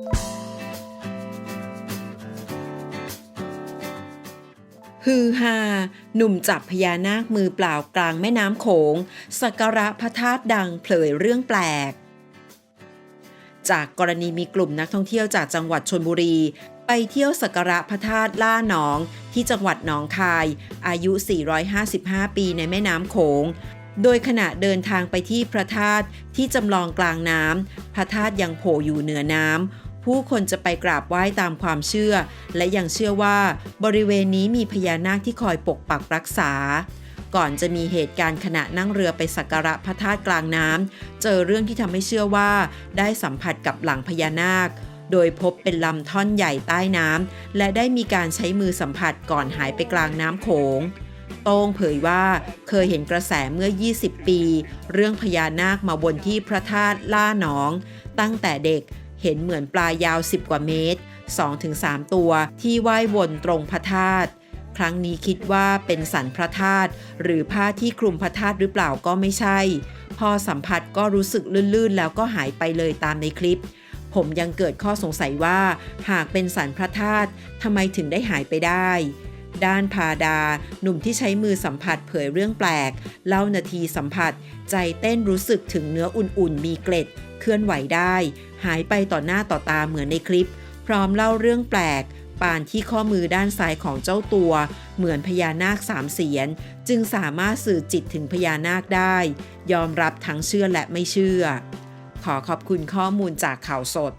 ฮือฮาหนุ่มจับพญานาคมือเปล่ากลางแม่น้ำโขงสักการะพระธาตุดังเผยเรื่องแปลก จากกรณีมีกลุ่มนักท่องเที่ยวจากจังหวัดชนบุรี ไปเที่ยวสักการะพระธาตุล่าหนอง ที่จังหวัดหนองคาย อายุ 455 ปีในแม่น้ำโขงโดยขณะเดินทางไปที่พระธาตุที่จำลองกลางน้ำพระธาตุยังโผล่อยู่เหนือน้ำ ผู้คนจะไปกราบไหว้ตามความเชื่อ และยังเชื่อว่าบริเวณนี้มีพญานาคที่คอยปกปักรักษา ก่อนจะมีเหตุการณ์ขณะนั่งเรือไปสักการะพระธาตุกลางน้ำเจอเรื่องที่ทำให้เชื่อว่าได้สัมผัสกับหลังพญานาค โดยพบเป็นลำท่อนใหญ่ใต้น้ำและได้มีการใช้มือสัมผัสก่อนหายไปกลางน้ำโขงโต้งเผยว่าเคยเห็นกระแสเมื่อ 20 ปี เรื่องพญานาคมาบนที่พระธาตุล่าหนอง ตั้งแต่เด็ก เห็นเหมือนปลายาว 10 กว่าเมตร 2-3 ตัวที่ว่ายวนตรงพระธาตุครั้งนี้คิดว่าเป็นสันพระธาตุหรือผ้าที่คลุมพระธาตุหรือเปล่าก็ไม่ใช่ พอสัมผัสก็รู้สึกลื่นๆ แล้วก็หายไปเลยตามในคลิป ผมยังเกิดข้อสงสัยว่า หากเป็นสันพระธาตุทำไมถึงได้หายไปได้ ด้านพาดา หนุ่มที่ใช้มือสัมผัสเผยเรื่องแปลก เล่านาทีสัมผัส ใจเต้นรู้สึกถึงเนื้ออุ่นๆ มีเกล็ด เคลื่อนไหวได้ หายไปต่อหน้าต่อตาเหมือนในคลิป พร้อมเล่าเรื่องแปลกปานที่ข้อมือด้านซ้ายของเจ้าตัว เหมือนพญานาคสามเสียน จึงสามารถสื่อจิตถึงพญานาคได้ ยอมรับทั้งเชื่อและไม่เชื่อ ขอขอบคุณข้อมูลจากข่าวสด